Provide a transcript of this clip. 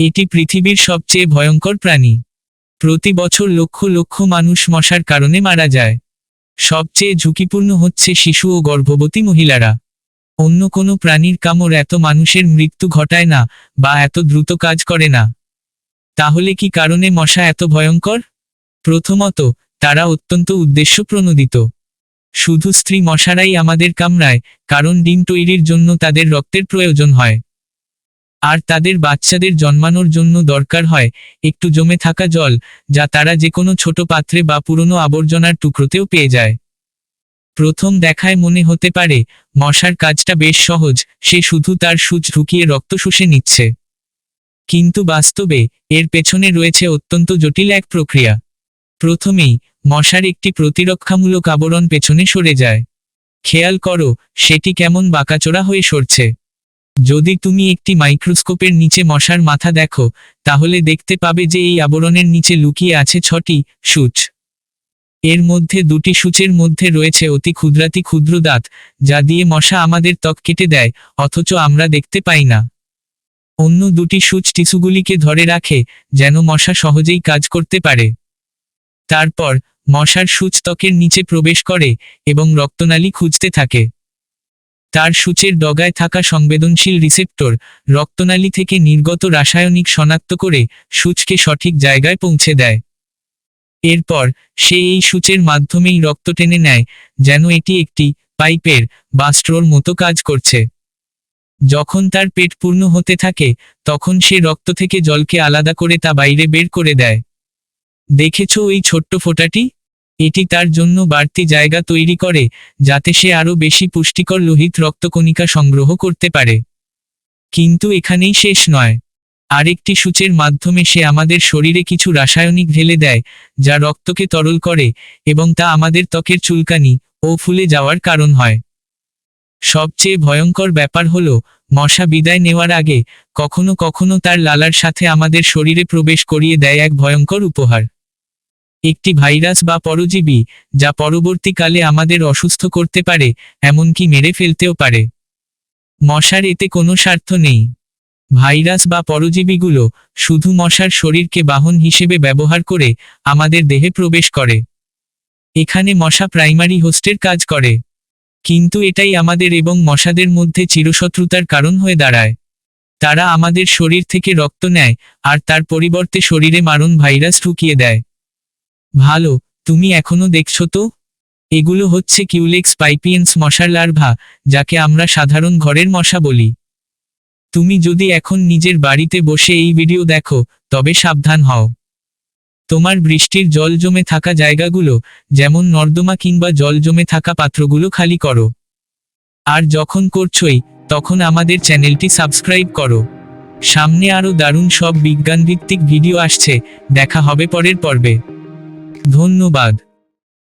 এটি পৃথিবীর সবচেয়ে ভয়ঙ্কর প্রাণী। প্রতি বছর লক্ষ লক্ষ মানুষ মশার কারণে মারা যায়। সবচেয়ে ঝুঁকিপূর্ণ হচ্ছে শিশু ও গর্ভবতী মহিলারা। অন্য কোনো প্রাণীর কামড় এত মানুষের মৃত্যু ঘটায় না বা এত দ্রুত কাজ করে না। তাহলে কি কারণে মশা এত ভয়ঙ্কর? প্রথমত, তারা অত্যন্ত উদ্দেশ্য প্রণোদিত শুধু স্ত্রী মশারাই আমাদের কামড়ায়, কারণ ডিম তৈরির জন্য তাদের রক্তের প্রয়োজন হয়। আর তাদের বাচ্চাদের জন্মানোর জন্য দরকার হয়, একটু জমে থাকা জল, যা তারা যে কোনো ছোট পাত্রে বা পুরনো আবর্জনার টুকরোতেও পেয়ে যায়। প্রথম দেখায় মনে হতে পারে, মশার কাজটা বেশ সহজ, সে শুধু তার সূচ ঢুকিয়ে রক্ত শুষে নিচ্ছে। কিন্তু বাস্তবে, এর পেছনে রয়েছে অত্যন্ত জটিল এক প্রক্রিয়া। প্রথমেই, মশার একটি প্রতিরক্ষামূলক আবরণ পেছনে সরে যায়। খেয়াল করো, সেটি কেমন বাঁকাচোরা হয়ে সরছে। যদি তুমি একটি মাইক্রোস্কোপের নিচে মশার মাথা দেখো, তাহলে দেখতে পাবে যে এই আবরণের নিচে লুকিয়ে আছে ছটি সূচ। এর মধ্যে দুটি সূচের মধ্যে রয়েছে অতি ক্ষুদ্রাতি ক্ষুদ্র দাঁত, যা দিয়ে মশা আমাদের ত্বক কেটে দেয়, অথচ আমরা দেখতে পাই না। অন্য দুটি সূচ টিস্যুগুলিকে ধরে রাখে, যেন মশা সহজেই কাজ করতে পারে। তারপর, মশার সূচ ত্বকের নিচে প্রবেশ করে এবং রক্তনালী খুঁজতে থাকে। তার সূচের ডগায় থাকা সংবেদনশীল রিসেপ্টর রক্তনালী থেকে নির্গত রাসায়নিক শনাক্ত করে সূচকে সঠিক জায়গায় পৌঁছে দেয়। এরপর সে এই সূচের মাধ্যমেই রক্ত টেনে নেয়, যেন এটি একটি পাইপের বা স্ট্রোর মতো কাজ করছে। যখন তার পেট পূর্ণ হতে থাকে, তখন সে রক্ত থেকে জলকে আলাদা করে তা বাইরে বের করে দেয়। দেখেছ ওই ছোট্ট ফোঁটাটি? এটি তার জন্য বাড়তি জায়গা তৈরি করে, যাতে সে আরও বেশি পুষ্টিকর লোহিত রক্তকণিকা সংগ্রহ করতে পারে। কিন্তু এখানেই শেষ নয়। আরেকটি সূচের মাধ্যমে সে আমাদের শরীরে কিছু রাসায়নিক ঢেলে দেয়, যা রক্তকে তরল করে, এবং তা আমাদের ত্বকের চুলকানি ও ফুলে যাওয়ার কারণ হয়। সবচেয়ে ভয়ঙ্কর ব্যাপার হল, মশা বিদায় নেওয়ার আগে, কখনো কখনো তার লালার সাথে আমাদের শরীরে প্রবেশ করিয়ে দেয় এক ভয়ঙ্কর উপহার। একটি ভাইরাস বা পরজীবী, যা পরবর্তীকালে আমাদের অসুস্থ করতে পারে, এমনকি মেরে ফেলতেও পারে। মশার এতে কোনো স্বার্থ নেই। ভাইরাস বা পরজীবীগুলো শুধু মশার শরীরকে বাহন হিসেবে ব্যবহার করে আমাদের দেহে প্রবেশ করে। এখানে মশা প্রাইমারি হোস্টের কাজ করে। কিন্তু এটাই আমাদের এবং মশাদের মধ্যে চিরশত্রুতার কারণ হয়ে দাঁড়ায়। তারা আমাদের শরীর থেকে রক্ত নেয়, আর তার পরিবর্তে শরীরে মারণ ভাইরাস ঢুকিয়ে দেয়। ভালো, তুমি এখনও দেখছ তো? এগুলো হচ্ছে কিউলেক্স পাইপিয়েন্স মশার লার্ভা, যাকে আমরা সাধারণ ঘরের মশা বলি। তুমি যদি এখন নিজের বাড়িতে বসে এই ভিডিও দেখো, তবে সাবধান হও। তোমার বৃষ্টির জল জমে থাকা জায়গাগুলো, যেমন নর্দমা কিংবা জল জমে থাকা পাত্রগুলো খালি করো। আর যখন করছোই, তখন আমাদের চ্যানেলটি সাবস্ক্রাইব করো। সামনে আরও দারুণ সব বিজ্ঞানভিত্তিক ভিডিও আসছে, দেখা হবে পরের পর্বে। ধন্যবাদ।